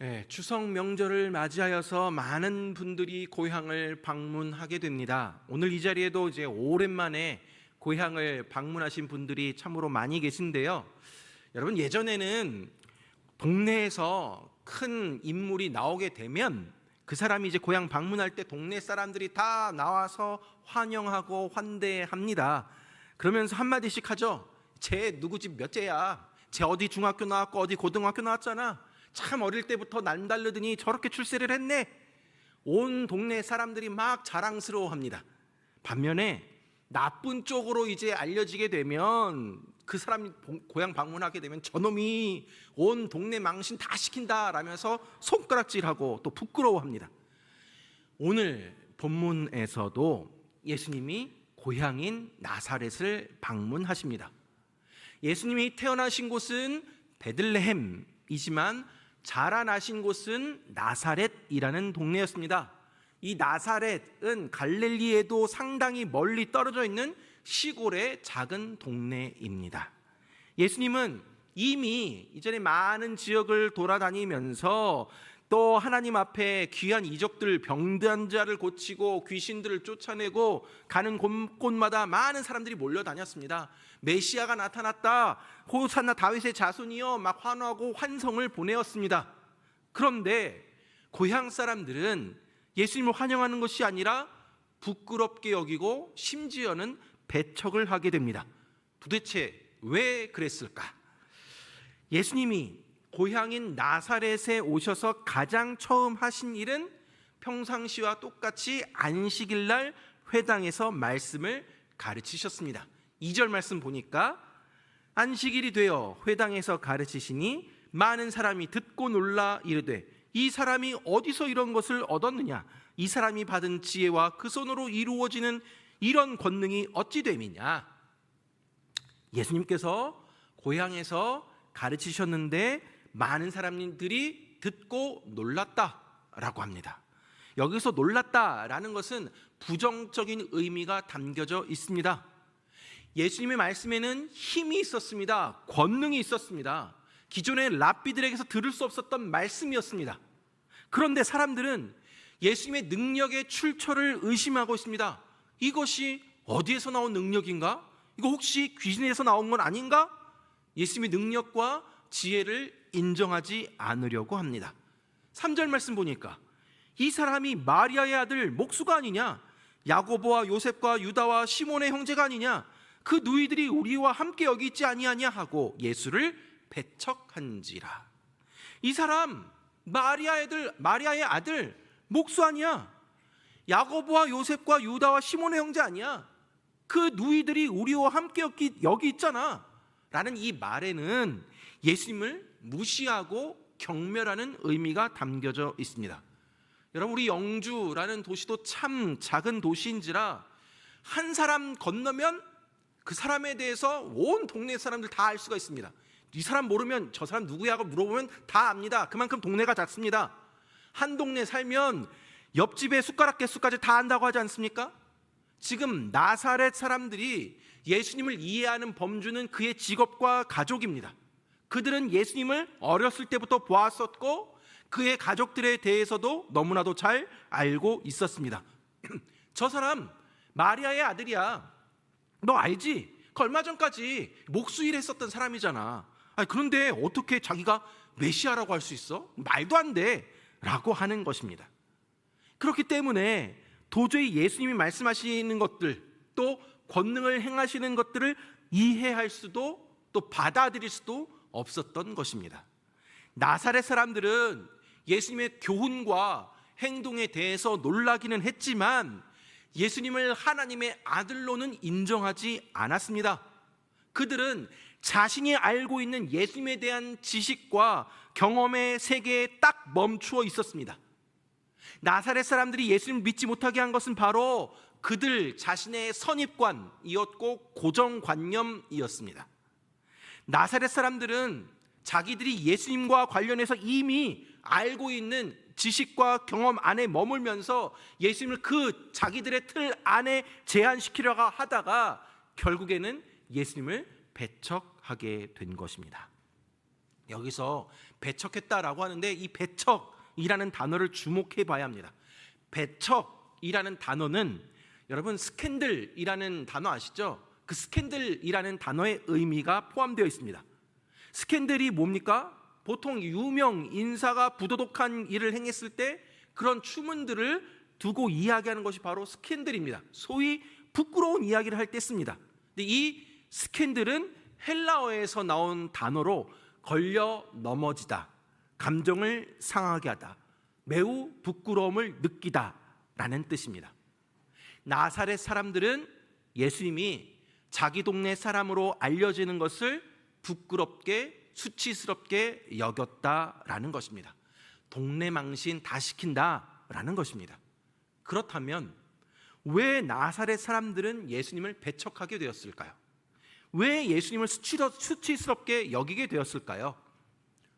예, 추석 명절을 맞이하여서 많은 분들이 고향을 방문하게 됩니다. 오늘 이 자리에도 이제 오랜만에 고향을 방문하신 분들이 참으로 많이 계신데요. 여러분 예전에는 동네에서 큰 인물이 나오게 되면 그 사람이 이제 고향 방문할 때 동네 사람들이 다 나와서 환영하고 환대합니다. 그러면서 한마디씩 하죠. 쟤 누구 집 몇째야? 쟤 어디 중학교 나왔고 어디 고등학교 나왔잖아. 참 어릴 때부터 남다르더니 저렇게 출세를 했네. 온 동네 사람들이 막 자랑스러워합니다. 반면에 나쁜 쪽으로 이제 알려지게 되면 그 사람이 보- 고향 방문하게 되면 저놈이 온 동네 망신 다 시킨다 라면서 손가락질하고 또 부끄러워합니다. 오늘 본문에서도 예수님이 고향인 나사렛을 방문하십니다. 예수님이 태어나신 곳은 베들레헴이지만 자라나신 곳은 나사렛이라는 동네였습니다. 이 나사렛은 갈릴리에도 상당히 멀리 떨어져 있는 시골의 작은 동네입니다. 예수님은 이미 이전에 많은 지역을 돌아다니면서 또 하나님 앞에 귀한 이적들 병든 자를 고치고 귀신들을 쫓아내고 가는 곳곳마다 많은 사람들이 몰려다녔습니다. 메시아가 나타났다. 호산나 다윗의 자손이여 막 환호하고 환성을 보내었습니다. 그런데 고향 사람들은 예수님을 환영하는 것이 아니라 부끄럽게 여기고 심지어는 배척을 하게 됩니다. 도대체 왜 그랬을까? 예수님이 고향인 나사렛에 오셔서 가장 처음 하신 일은 평상시와 똑같이 안식일 날 회당에서 말씀을 가르치셨습니다. 2절 말씀 보니까 안식일이 되어 회당에서 가르치시니 많은 사람이 듣고 놀라 이르되 이 사람이 어디서 이런 것을 얻었느냐 이 사람이 받은 지혜와 그 손으로 이루어지는 이런 권능이 어찌 됨이냐 예수님께서 고향에서 가르치셨는데 많은 사람들이 듣고 놀랐다라고 합니다. 여기서 놀랐다라는 것은 부정적인 의미가 담겨져 있습니다. 예수님의 말씀에는 힘이 있었습니다. 권능이 있었습니다. 기존의 랍비들에게서 들을 수 없었던 말씀이었습니다. 그런데 사람들은 예수님의 능력의 출처를 의심하고 있습니다. 이것이 어디에서 나온 능력인가? 이거 혹시 귀신에서 나온 건 아닌가? 예수님의 능력과 지혜를 인정하지 않으려고 합니다. 3절 말씀 보니까 이 사람이 마리아의 아들 목수가 아니냐? 야고보와 요셉과 유다와 시몬의 형제가 아니냐? 그 누이들이 우리와 함께 여기 있지 아니하냐 하고 예수를 배척한지라. 이 사람 마리아의 아들 마리아의 아들 목수 아니야? 야고보와 요셉과 유다와 시몬의 형제 아니야? 그 누이들이 우리와 함께 여기 있잖아. 라는 이 말에는 예수님을 무시하고 경멸하는 의미가 담겨져 있습니다. 여러분 우리 영주라는 도시도 참 작은 도시인지라 한 사람 건너면 그 사람에 대해서 온 동네 사람들 다 알 수가 있습니다. 이 사람 모르면 저 사람 누구야 하고 물어보면 다 압니다. 그만큼 동네가 작습니다. 한 동네 살면 옆집의 숟가락 개수까지 다 안다고 하지 않습니까? 지금 나사렛 사람들이 예수님을 이해하는 범주는 그의 직업과 가족입니다. 그들은 예수님을 어렸을 때부터 보았었고 그의 가족들에 대해서도 너무나도 잘 알고 있었습니다. 저 사람 마리아의 아들이야. 너 알지? 그 얼마 전까지 목수일 했었던 사람이잖아. 아니, 그런데 어떻게 자기가 메시아라고 할 수 있어? 말도 안 돼. 라고 하는 것입니다. 그렇기 때문에 도저히 예수님이 말씀하시는 것들 또 권능을 행하시는 것들을 이해할 수도 또 받아들일 수도 없었던 것입니다. 나사렛 사람들은 예수님의 교훈과 행동에 대해서 놀라기는 했지만 예수님을 하나님의 아들로는 인정하지 않았습니다. 그들은 자신이 알고 있는 예수님에 대한 지식과 경험의 세계에 딱 멈추어 있었습니다. 나사렛 사람들이 예수님을 믿지 못하게 한 것은 바로 그들 자신의 선입관이었고 고정관념이었습니다. 나사렛 사람들은 자기들이 예수님과 관련해서 이미 알고 있는 지식과 경험 안에 머물면서 예수님을 그 자기들의 틀 안에 제한시키려고 하다가 결국에는 예수님을 배척하게 된 것입니다. 여기서 배척했다라고 하는데 이 배척이라는 단어를 주목해 봐야 합니다. 배척이라는 단어는 여러분 스캔들이라는 단어 아시죠? 그 스캔들이라는 단어의 의미가 포함되어 있습니다. 스캔들이 뭡니까? 보통 유명 인사가 부도덕한 일을 행했을 때 그런 추문들을 두고 이야기하는 것이 바로 스캔들입니다. 소위 부끄러운 이야기를 할 때 씁니다. 근데 이 스캔들은 헬라어에서 나온 단어로 걸려 넘어지다, 감정을 상하게 하다, 매우 부끄러움을 느끼다 라는 뜻입니다. 나사렛 사람들은 예수님이 자기 동네 사람으로 알려지는 것을 부끄럽게 수치스럽게 여겼다라는 것입니다. 동네 망신 다 시킨다라는 것입니다. 그렇다면 왜 나사렛 사람들은 예수님을 배척하게 되었을까요? 왜 예수님을 수치스럽게 여기게 되었을까요?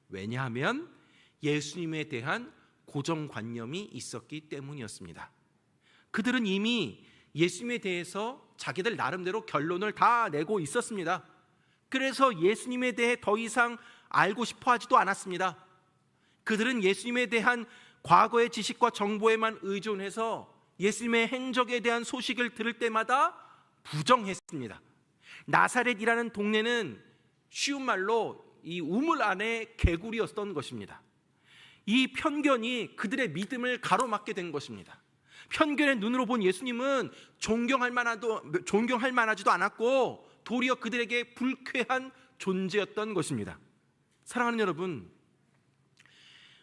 왜냐하면 예수님에 대한 고정관념이 있었기 때문이었습니다. 그들은 이미 예수님에 대해서 자기들 나름대로 결론을 다 내고 있었습니다. 그래서 예수님에 대해 더 이상 알고 싶어 하지도 않았습니다. 그들은 예수님에 대한 과거의 지식과 정보에만 의존해서 예수님의 행적에 대한 소식을 들을 때마다 부정했습니다. 나사렛이라는 동네는 쉬운 말로 이 우물 안에 개구리였던 것입니다. 이 편견이 그들의 믿음을 가로막게 된 것입니다. 편견의 눈으로 본 예수님은 존경할 만하도 존경할 만하지도 않았고 도리어 그들에게 불쾌한 존재였던 것입니다. 사랑하는 여러분,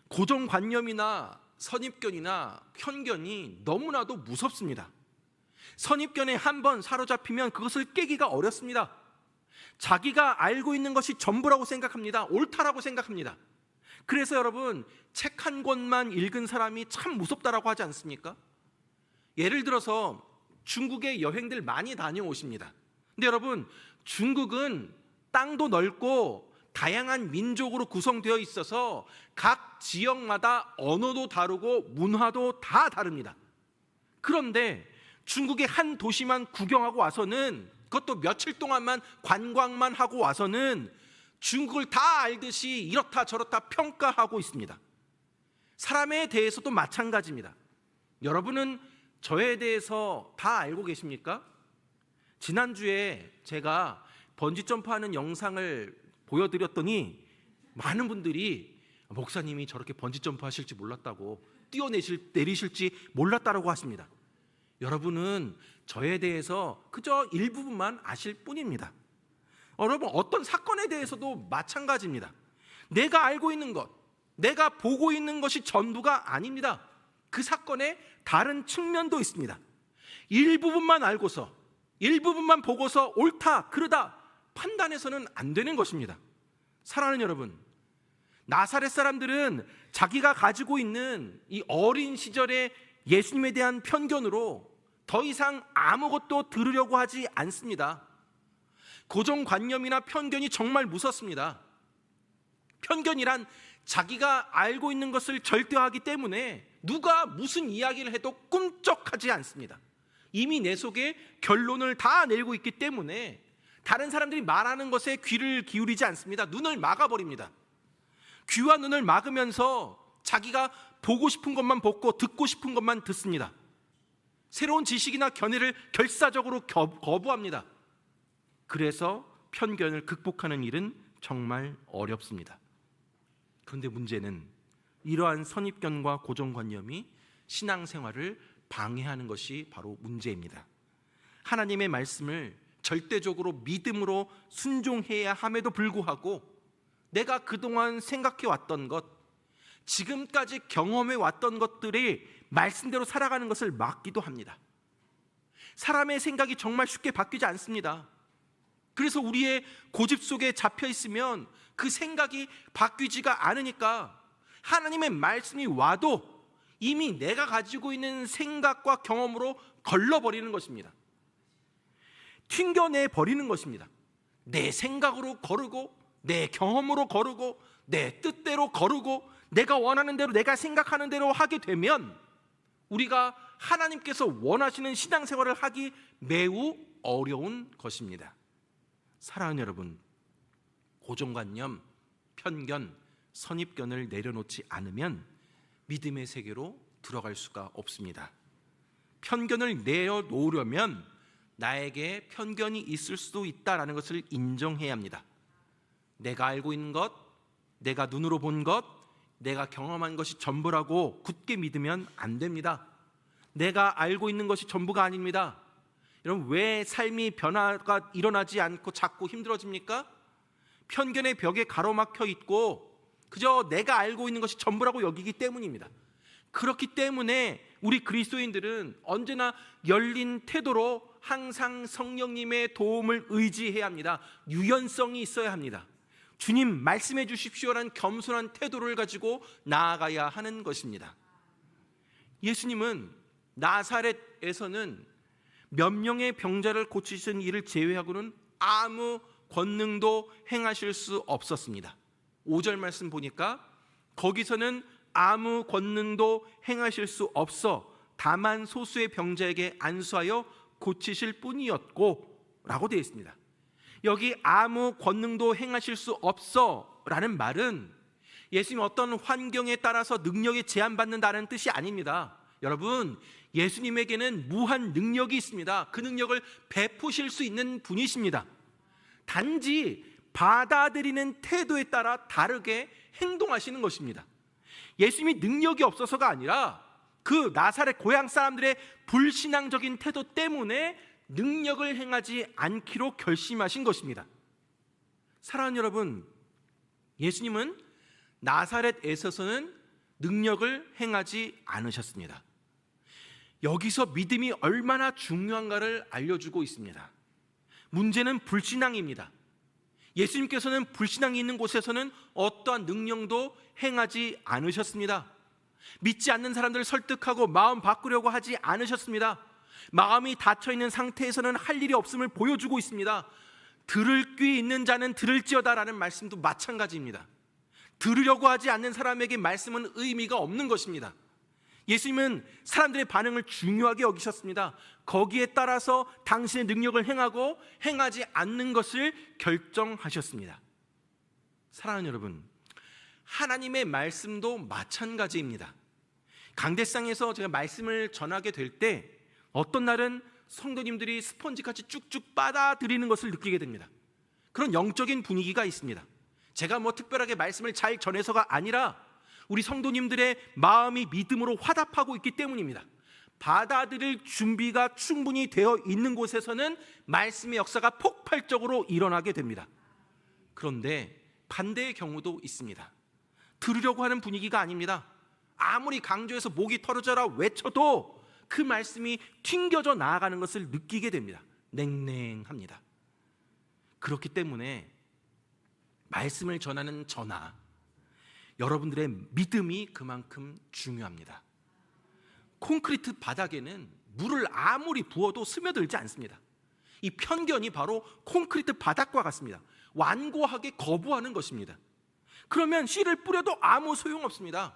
고정관념이나 선입견이나 편견이 너무나도 무섭습니다. 선입견에 한 번 사로잡히면 그것을 깨기가 어렵습니다. 자기가 알고 있는 것이 전부라고 생각합니다. 옳다라고 생각합니다. 그래서 여러분, 책 한 권만 읽은 사람이 참 무섭다라고 하지 않습니까? 예를 들어서 중국에 여행들 많이 다녀오십니다. 근데 여러분, 중국은 땅도 넓고 다양한 민족으로 구성되어 있어서 각 지역마다 언어도 다르고 문화도 다 다릅니다. 그런데 중국의 한 도시만 구경하고 와서는 그것도 며칠 동안만 관광만 하고 와서는 중국을 다 알듯이 이렇다 저렇다 평가하고 있습니다. 사람에 대해서도 마찬가지입니다. 여러분은 저에 대해서 다 알고 계십니까? 지난주에 제가 번지 점프하는 영상을 보여드렸더니 많은 분들이 목사님이 저렇게 번지 점프 하실지 몰랐다고 뛰어내실 내리실지 몰랐다라고 하십니다. 여러분은 저에 대해서 그저 일부분만 아실 뿐입니다. 여러분 어떤 사건에 대해서도 마찬가지입니다. 내가 알고 있는 것, 내가 보고 있는 것이 전부가 아닙니다. 그 사건의 다른 측면도 있습니다. 일부분만 알고서 일부분만 보고서 옳다, 그러다 판단해서는 안 되는 것입니다. 사랑하는 여러분, 나사렛 사람들은 자기가 가지고 있는 이 어린 시절의 예수님에 대한 편견으로 더 이상 아무것도 들으려고 하지 않습니다. 고정관념이나 편견이 정말 무섭습니다. 편견이란 자기가 알고 있는 것을 절대화하기 때문에 누가 무슨 이야기를 해도 꿈쩍하지 않습니다. 이미 내 속에 결론을 다 내고 있기 때문에 다른 사람들이 말하는 것에 귀를 기울이지 않습니다. 눈을 막아버립니다. 귀와 눈을 막으면서 자기가 보고 싶은 것만 보고 듣고 싶은 것만 듣습니다. 새로운 지식이나 견해를 결사적으로 거부합니다. 그래서 편견을 극복하는 일은 정말 어렵습니다. 그런데 문제는 이러한 선입견과 고정관념이 신앙생활을 방해하는 것이 바로 문제입니다. 하나님의 말씀을 절대적으로 믿음으로 순종해야 함에도 불구하고 내가 그동안 생각해 왔던 것, 지금까지 경험해 왔던 것들이 말씀대로 살아가는 것을 막기도 합니다. 사람의 생각이 정말 쉽게 바뀌지 않습니다. 그래서 우리의 고집 속에 잡혀 있으면 그 생각이 바뀌지가 않으니까 하나님의 말씀이 와도 이미 내가 가지고 있는 생각과 경험으로 걸러버리는 것입니다. 튕겨내 버리는 것입니다. 내 생각으로 거르고, 내 경험으로 거르고, 내 뜻대로 거르고, 내가 원하는 대로, 내가 생각하는 대로 하게 되면 우리가 하나님께서 원하시는 신앙생활을 하기 매우 어려운 것입니다. 사랑하는 여러분, 고정관념, 편견, 선입견을 내려놓지 않으면 믿음의 세계로 들어갈 수가 없습니다. 편견을 내려놓으려면 나에게 편견이 있을 수도 있다라는 것을 인정해야 합니다. 내가 알고 있는 것, 내가 눈으로 본 것, 내가 경험한 것이 전부라고 굳게 믿으면 안 됩니다. 내가 알고 있는 것이 전부가 아닙니다. 여러분 왜 삶이 변화가 일어나지 않고 자꾸 힘들어집니까? 편견의 벽에 가로막혀 있고 그저 내가 알고 있는 것이 전부라고 여기기 때문입니다. 그렇기 때문에 우리 그리스도인들은 언제나 열린 태도로 항상 성령님의 도움을 의지해야 합니다. 유연성이 있어야 합니다. 주님 말씀해 주십시오라는 겸손한 태도를 가지고 나아가야 하는 것입니다. 예수님은 나사렛에서는 몇 명의 병자를 고치신 일을 제외하고는 아무 권능도 행하실 수 없었습니다. 5절 말씀 보니까 거기서는 아무 권능도 행하실 수 없어 다만 소수의 병자에게 안수하여 고치실 뿐이었고 라고 되어 있습니다. 여기 아무 권능도 행하실 수 없어 라는 말은 예수님 어떤 환경에 따라서 능력이 제한받는다는 뜻이 아닙니다. 여러분, 예수님에게는 무한 능력이 있습니다. 그 능력을 베푸실 수 있는 분이십니다. 단지 받아들이는 태도에 따라 다르게 행동하시는 것입니다. 예수님이 능력이 없어서가 아니라 그 나사렛 고향 사람들의 불신앙적인 태도 때문에 능력을 행하지 않기로 결심하신 것입니다. 사랑하는 여러분, 예수님은 나사렛에서는 능력을 행하지 않으셨습니다. 여기서 믿음이 얼마나 중요한가를 알려주고 있습니다. 문제는 불신앙입니다. 예수님께서는 불신앙이 있는 곳에서는 어떠한 능력도 행하지 않으셨습니다. 믿지 않는 사람들을 설득하고 마음 바꾸려고 하지 않으셨습니다. 마음이 닫혀 있는 상태에서는 할 일이 없음을 보여주고 있습니다. 들을 귀 있는 자는 들을지어다라는 말씀도 마찬가지입니다. 들으려고 하지 않는 사람에게 말씀은 의미가 없는 것입니다. 예수님은 사람들의 반응을 중요하게 여기셨습니다. 거기에 따라서 당신의 능력을 행하고 행하지 않는 것을 결정하셨습니다. 사랑하는 여러분, 하나님의 말씀도 마찬가지입니다. 강대상에서 제가 말씀을 전하게 될 때 어떤 날은 성도님들이 스펀지같이 쭉쭉 빨아들이는 것을 느끼게 됩니다. 그런 영적인 분위기가 있습니다. 제가 뭐 특별하게 말씀을 잘 전해서가 아니라 우리 성도님들의 마음이 믿음으로 화답하고 있기 때문입니다. 받아들일 준비가 충분히 되어 있는 곳에서는 말씀의 역사가 폭발적으로 일어나게 됩니다. 그런데 반대의 경우도 있습니다. 들으려고 하는 분위기가 아닙니다. 아무리 강조해서 목이 털어져라 외쳐도 그 말씀이 튕겨져 나아가는 것을 느끼게 됩니다. 냉랭합니다. 그렇기 때문에 말씀을 전하는 저나 여러분들의 믿음이 그만큼 중요합니다. 콘크리트 바닥에는 물을 아무리 부어도 스며들지 않습니다. 이 편견이 바로 콘크리트 바닥과 같습니다. 완고하게 거부하는 것입니다. 그러면 씨를 뿌려도 아무 소용 없습니다.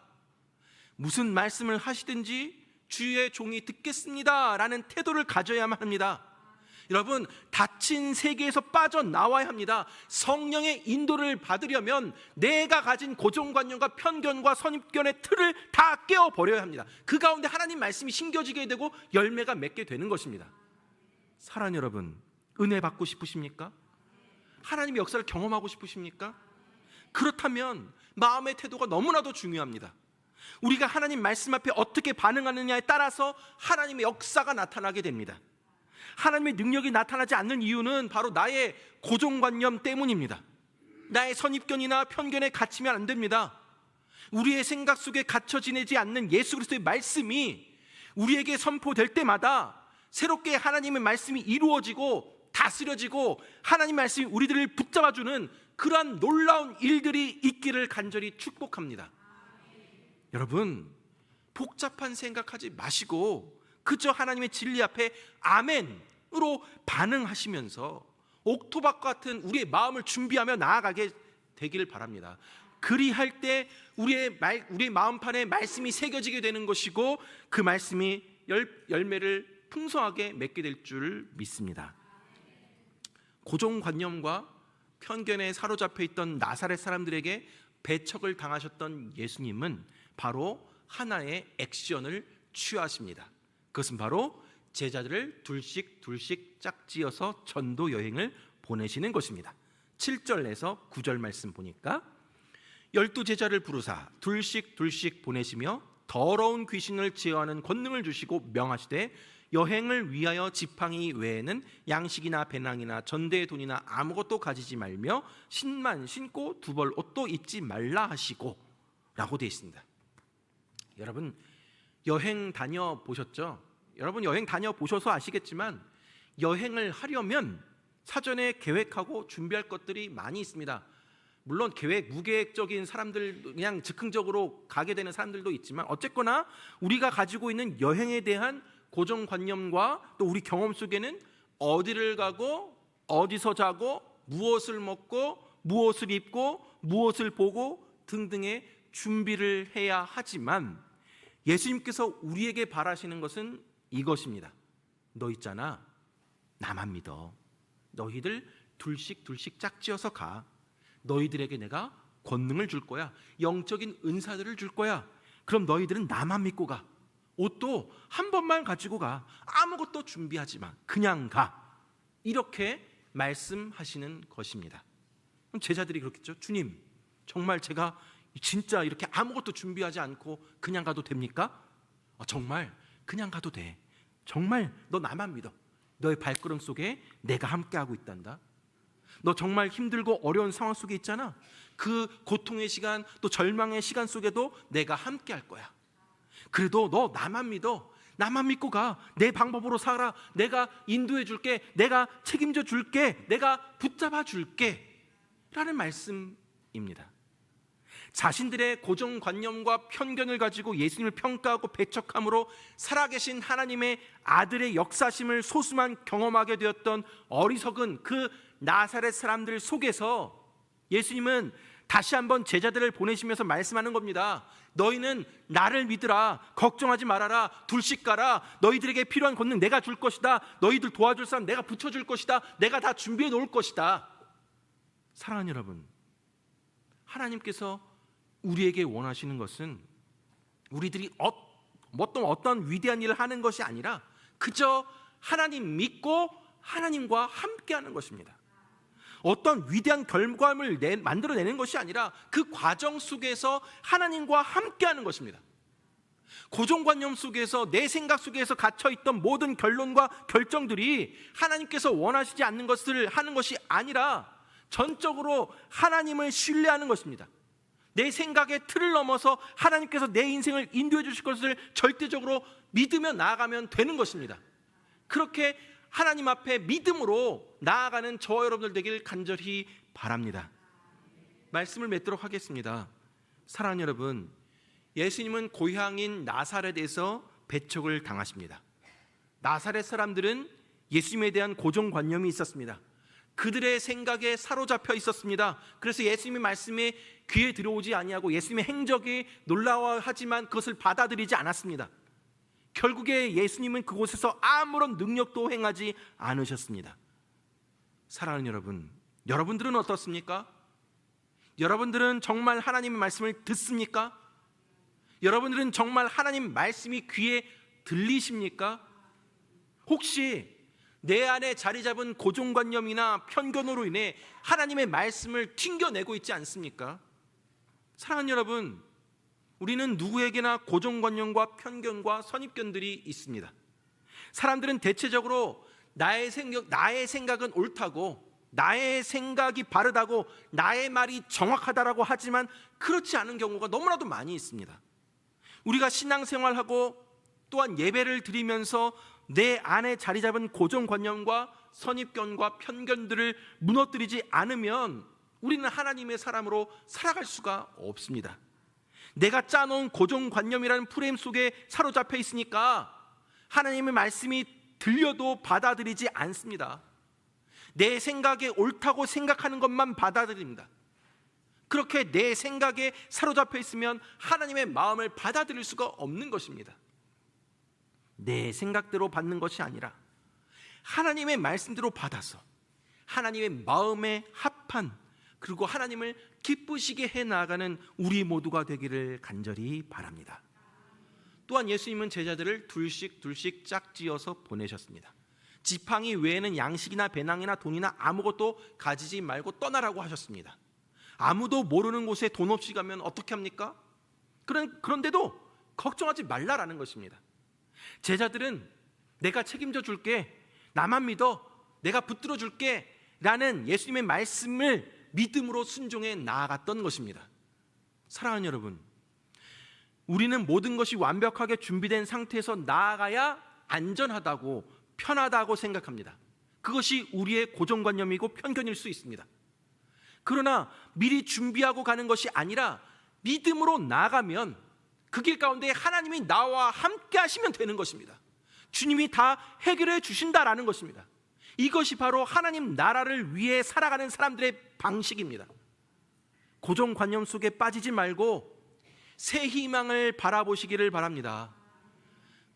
무슨 말씀을 하시든지 주의 종이 듣겠습니다. 라는 태도를 가져야만 합니다. 여러분, 닫힌 세계에서 빠져나와야 합니다. 성령의 인도를 받으려면 내가 가진 고정관념과 편견과 선입견의 틀을 다 깨어버려야 합니다. 그 가운데 하나님 말씀이 심겨지게 되고 열매가 맺게 되는 것입니다. 사랑 여러분, 은혜 받고 싶으십니까? 하나님의 역사를 경험하고 싶으십니까? 그렇다면 마음의 태도가 너무나도 중요합니다. 우리가 하나님 말씀 앞에 어떻게 반응하느냐에 따라서 하나님의 역사가 나타나게 됩니다. 하나님의 능력이 나타나지 않는 이유는 바로 나의 고정관념 때문입니다. 나의 선입견이나 편견에 갇히면 안 됩니다. 우리의 생각 속에 갇혀 지내지 않는 예수 그리스도의 말씀이 우리에게 선포될 때마다 새롭게 하나님의 말씀이 이루어지고 다스려지고 하나님 말씀이 우리들을 붙잡아주는 그러한 놀라운 일들이 있기를 간절히 축복합니다. 여러분, 복잡한 생각하지 마시고 그저 하나님의 진리 앞에 아멘으로 반응하시면서 옥토박 같은 우리의 마음을 준비하며 나아가게 되기를 바랍니다. 그리할 때 우리의 말, 우리의 마음판에 말씀이 새겨지게 되는 것이고 그 말씀이 열, 열매를 풍성하게 맺게 될 줄 믿습니다. 고정관념과 편견에 사로잡혀 있던 나사렛 사람들에게 배척을 당하셨던 예수님은 바로 하나의 액션을 취하십니다. 그것은 바로 제자들을 둘씩 둘씩 짝지어서 전도 여행을 보내시는 것입니다. 7절에서 9절 말씀 보니까 열두 제자를 부르사 둘씩 둘씩 보내시며 더러운 귀신을 제어하는 권능을 주시고 명하시되 여행을 위하여 지팡이 외에는 양식이나 배낭이나 전대의 돈이나 아무것도 가지지 말며 신만 신고 두 벌 옷도 입지 말라 하시고 라고 되어 있습니다. 여러분 여행 다녀 보셨죠? 여러분 여행 다녀 보셔서 아시겠지만 여행을 하려면 사전에 계획하고 준비할 것들이 많이 있습니다. 물론 계획 무계획적인 사람들 그냥 즉흥적으로 가게 되는 사람들도 있지만 어쨌거나 우리가 가지고 있는 여행에 대한 고정관념과 또 우리 경험 속에는 어디를 가고 어디서 자고 무엇을 먹고 무엇을 입고 무엇을 보고 등등의 준비를 해야 하지만 예수님께서 우리에게 바라시는 것은 이것입니다. 너 있잖아. 나만 믿어. 너희들 둘씩 둘씩 짝지어서 가. 너희들에게 내가 권능을 줄 거야. 영적인 은사들을 줄 거야. 그럼 너희들은 나만 믿고 가. 옷도 한 번만 가지고 가. 아무것도 준비하지 마. 그냥 가. 이렇게 말씀하시는 것입니다. 제자들이 그렇겠죠. 주님, 정말 제가 진짜 이렇게 아무것도 준비하지 않고 그냥 가도 됩니까? 어, 정말 그냥 가도 돼. 정말 너 나만 믿어. 너의 발걸음 속에 내가 함께하고 있단다. 너 정말 힘들고 어려운 상황 속에 있잖아. 그 고통의 시간 또 절망의 시간 속에도 내가 함께 할 거야. 그래도 너 나만 믿어. 나만 믿고 가. 내 방법으로 살아. 내가 인도해 줄게. 내가 책임져 줄게. 내가 붙잡아 줄게. 라는 말씀입니다. 자신들의 고정관념과 편견을 가지고 예수님을 평가하고 배척함으로 살아계신 하나님의 아들의 역사심을 소수만 경험하게 되었던 어리석은 그 나사렛 사람들 속에서 예수님은 다시 한번 제자들을 보내시면서 말씀하는 겁니다. 너희는 나를 믿으라. 걱정하지 말아라. 둘씩 가라. 너희들에게 필요한 권능 내가 줄 것이다. 너희들 도와줄 사람 내가 붙여줄 것이다. 내가 다 준비해 놓을 것이다. 사랑하는 여러분, 하나님께서 우리에게 원하시는 것은 우리들이 어, 어떤 어떤 위대한 일을 하는 것이 아니라 그저 하나님 믿고 하나님과 함께하는 것입니다. 어떤 위대한 결과물 내, 만들어내는 것이 아니라 그 과정 속에서 하나님과 함께하는 것입니다. 고정관념 속에서 내 생각 속에서 갇혀있던 모든 결론과 결정들이 하나님께서 원하시지 않는 것을 하는 것이 아니라 전적으로 하나님을 신뢰하는 것입니다. 내 생각의 틀을 넘어서 하나님께서 내 인생을 인도해 주실 것을 절대적으로 믿으며 나아가면 되는 것입니다. 그렇게 하나님 앞에 믿음으로 나아가는 저와 여러분들 되길 간절히 바랍니다. 말씀을 맺도록 하겠습니다. 사랑하는 여러분, 예수님은 고향인 나사렛에서 배척을 당하십니다. 나사렛 사람들은 예수님에 대한 고정관념이 있었습니다. 그들의 생각에 사로잡혀 있었습니다. 그래서 예수님의 말씀에 귀에 들어오지 아니하고 예수님의 행적이 놀라워하지만 그것을 받아들이지 않았습니다. 결국에 예수님은 그곳에서 아무런 능력도 행하지 않으셨습니다. 사랑하는 여러분, 여러분들은 어떻습니까? 여러분들은 정말 하나님의 말씀을 듣습니까? 여러분들은 정말 하나님 말씀이 귀에 들리십니까? 혹시 내 안에 자리 잡은 고정관념이나 편견으로 인해 하나님의 말씀을 튕겨내고 있지 않습니까? 사랑하는 여러분, 우리는 누구에게나 고정관념과 편견과 선입견들이 있습니다. 사람들은 대체적으로 나의 생각, 나의 생각은 옳다고, 나의 생각이 바르다고, 나의 말이 정확하다라고 하지만 그렇지 않은 경우가 너무나도 많이 있습니다. 우리가 신앙생활하고 또한 예배를 드리면서 내 안에 자리 잡은 고정관념과 선입견과 편견들을 무너뜨리지 않으면 우리는 하나님의 사람으로 살아갈 수가 없습니다. 내가 짜놓은 고정관념이라는 프레임 속에 사로잡혀 있으니까 하나님의 말씀이 들려도 받아들이지 않습니다. 내 생각에 옳다고 생각하는 것만 받아들입니다. 그렇게 내 생각에 사로잡혀 있으면 하나님의 마음을 받아들일 수가 없는 것입니다. 내 생각대로 받는 것이 아니라 하나님의 말씀대로 받아서 하나님의 마음에 합한 그리고 하나님을 기쁘시게 해 나가는 우리 모두가 되기를 간절히 바랍니다. 또한 예수님은 제자들을 둘씩 둘씩 짝지어서 보내셨습니다. 지팡이 외에는 양식이나 배낭이나 돈이나 아무것도 가지지 말고 떠나라고 하셨습니다. 아무도 모르는 곳에 돈 없이 가면 어떻게 합니까? 그런 그런데도 걱정하지 말라라는 것입니다. 제자들은 내가 책임져 줄게. 나만 믿어. 내가 붙들어 줄게. 라는 예수님의 말씀을 믿음으로 순종해 나아갔던 것입니다. 사랑하는 여러분, 우리는 모든 것이 완벽하게 준비된 상태에서 나아가야 안전하다고 편하다고 생각합니다. 그것이 우리의 고정관념이고 편견일 수 있습니다. 그러나 미리 준비하고 가는 것이 아니라 믿음으로 나아가면 그 길 가운데 하나님이 나와 함께 하시면 되는 것입니다. 주님이 다 해결해 주신다라는 것입니다. 이것이 바로 하나님 나라를 위해 살아가는 사람들의 방식입니다. 고정관념 속에 빠지지 말고 새 희망을 바라보시기를 바랍니다.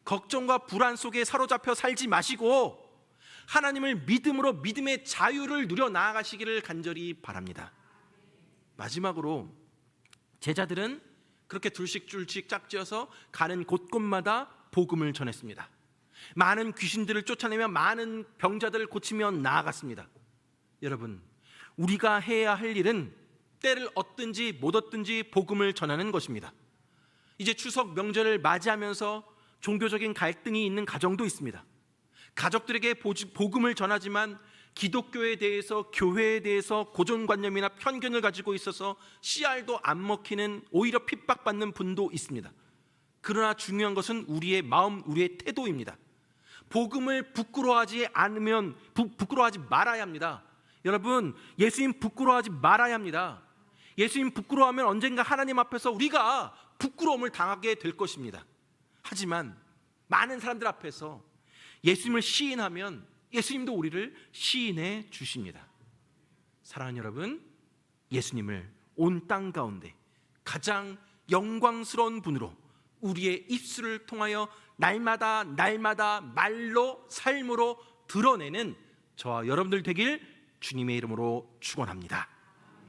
걱정과 불안 속에 사로잡혀 살지 마시고 하나님을 믿음으로 믿음의 자유를 누려 나아가시기를 간절히 바랍니다. 마지막으로 제자들은 그렇게 둘씩 둘씩 짝지어서 가는 곳곳마다 복음을 전했습니다. 많은 귀신들을 쫓아내며 많은 병자들을 고치며 나아갔습니다. 여러분, 우리가 해야 할 일은 때를 얻든지 못 얻든지 복음을 전하는 것입니다. 이제 추석 명절을 맞이하면서 종교적인 갈등이 있는 가정도 있습니다. 가족들에게 복음을 전하지만 기독교에 대해서 교회에 대해서 고정관념이나 편견을 가지고 있어서 씨알도 안 먹히는 오히려 핍박받는 분도 있습니다. 그러나 중요한 것은 우리의 마음, 우리의 태도입니다. 복음을 부끄러워하지 않으면 부, 부끄러워하지 말아야 합니다. 여러분, 예수님 부끄러워하지 말아야 합니다. 예수님 부끄러워하면 언젠가 하나님 앞에서 우리가 부끄러움을 당하게 될 것입니다. 하지만 많은 사람들 앞에서 예수님을 시인하면 예수님도 우리를 시인해 주십니다. 사랑하는 여러분, 예수님을 온 땅 가운데 가장 영광스러운 분으로 우리의 입술을 통하여 날마다 날마다 말로 삶으로 드러내는 저와 여러분들 되길 주님의 이름으로 축원합니다.